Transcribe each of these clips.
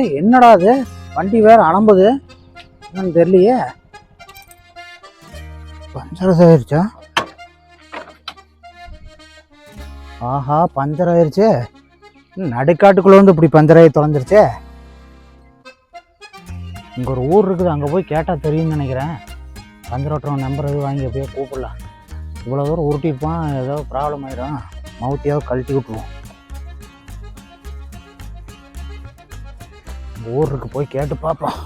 ஏய் என்னடா அது வண்டி வேற அலம்புது. என்னன்னு தெரியலையே. பஞ்சர் ஆயிருச்சா ஆஹா பஞ்சர் ஆயிடுச்சு நடுக்காட்டுக்குள்ளே நடுக்காட்டுக்குள்ள வந்து இப்படி பஞ்சர் ஆகி தொலைஞ்சிருச்சே. இங்க ஒரு ஊர் இருக்குது அங்க போய் கேட்டா தெரியும்னு நினைக்கிறேன். பஞ்சர் ஓட்டுறவன் நம்பர் எதுவும் வாங்கி அப்படியே கூப்பிடலாம். இவ்வளோ தூரம் உருட்டிருப்பான் ஏதோ ப்ராப்ளம் ஆயிடும் மவுத்தியாவது கழட்டி விட்டுருவோம். ஊருக்கு போய் கேட்டு பார்ப்போம்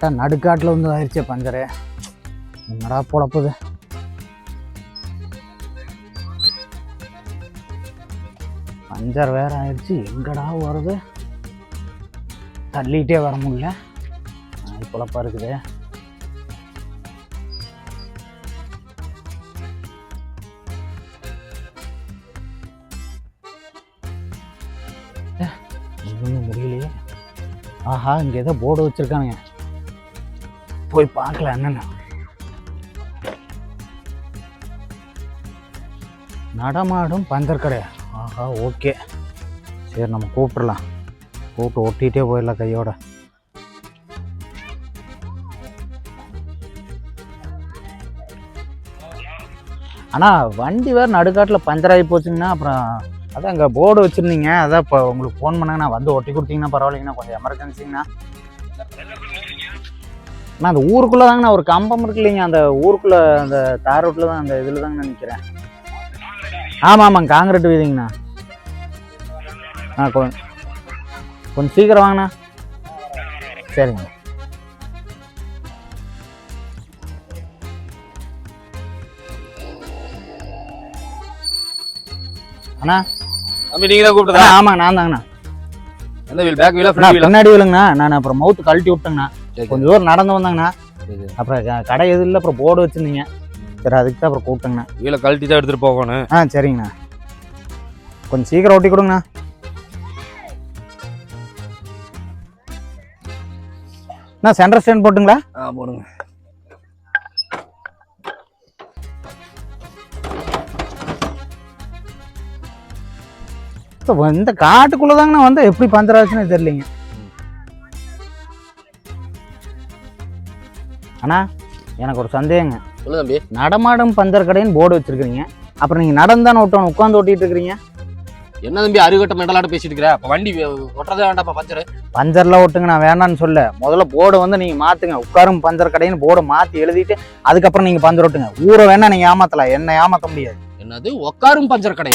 கரெக்டாக நடுக்காட்டில் வந்து ஆயிடுச்சே பஞ்சரு. என்னடா பொழப்புது? பஞ்சர் வேற ஆயிடுச்சு எங்கடா வருது? தள்ளிகிட்டே வர முடியல. பொழப்பாக இருக்குது. ஆஹா இங்கே ஏதோ போர்டு வச்சிருக்கானுங்க. போய் பார்க்கல என்னென்ன. நடமாடும் பந்தர் கடை. ஆஹா ஓகே சரி நம்ம கூப்பிடலாம். கூப்பிட்டு ஒட்டிகிட்டே போயிடலாம் கையோட. ஆனால் வண்டி வேறு நடுக்காட்டில் பஞ்சர் ஆகி போச்சுங்கன்னா அப்புறம் அதான் அங்கே போர்டு வச்சுருந்தீங்க. அதான் இப்போ உங்களுக்கு ஃபோன் பண்ணாங்க நான் வந்து ஒட்டி கொடுத்தீங்கன்னா பரவாயில்லைங்கண்ணா. கொஞ்சம் எமர்ஜென்சிங்கண்ணா நான் அந்த ஊருக்குள்ளே தாங்கண்ணா ஒரு கம்பம் இருக்கு இல்லைங்க அந்த ஊருக்குள்ளே அந்த தார் ரோட்டில் தான் அந்த இதில் தாங்க நினைக்கிறேன் ஆமாம் ஆமாங்க காங்கிரீட் வீதிங்கண்ணா. ஆ கொஞ்சம் கொஞ்சம் சீக்கிரம் வாங்கண்ணா. சரிங்க. அண்ணா. தம்பி நீங்க தான் கூப்பிட்டதா ஆமாங்க நான் தாங்கண்ணா. எந்த வீல்? பேக் வீலா ஃப்ரண்ட் வீலா? பின்னாடி இல்லைங்கண்ணா நான் அப்புறம் மவுத்து கழட்டி விட்டேங்கண்ணா. கொஞ்சம் தூரம் நடந்து வந்தாங்கண்ணா. அப்புறம் கடை எதுவும் இல்லை அப்புறம் போர்டு வச்சுருந்தீங்க. சரி அதுக்கு தான் அப்புறம் கூப்பிட்டேங்கண்ணா. வீல கழட்டி தான் எடுத்துட்டு போகணும். ஆ சரிங்கண்ணா. கொஞ்சம் சீக்கிரம் ஓட்டி கொடுங்கண்ணா. அண்ணா சென்டர் ஸ்டாண்ட் போட்டுங்களா? ஆ போடுங்க. இப்போ இந்த காட்டுக்குள்ளே தாங்கண்ணா வந்து எப்படி பஞ்சர் ஆச்சுன்னு தெரியலைங்க. அண்ணா எனக்கு ஒரு சந்தேகங்க. சொல்லு தம்பி. நடமாடும் பஞ்சர் கடைன்னு போர்டு வச்சிருக்கீங்க அப்புறம் நீங்கள் நடந்தானே ஓட்டணும் உட்காந்து ஓட்டிட்டு இருக்கிறீங்க. என்ன தம்பி அருகட்ட மெண்டலாட்ட பேசிட்டு இருக்கிற? அப்ப வண்டி ஒட்டுறதே வேண்டாப்பா பஞ்சர் பஞ்சர்லாம் ஓட்டுங்க நான் வேணான்னு சொல்ல. முதல்ல போர்டை வந்து நீங்கள் மாற்றுங்க உட்காரும் பஞ்சர் கடைன்னு போர்டை மாற்றி எழுதிட்டு அதுக்கப்புறம் நீங்கள் பஞ்சர் ஓட்டுங்க ஊரை வேணா நீங்கள் ஏமாத்தலாம். என்ன ஏமாற்ற முடியாது. என்னது? உக்காரும் பஞ்சர் கடை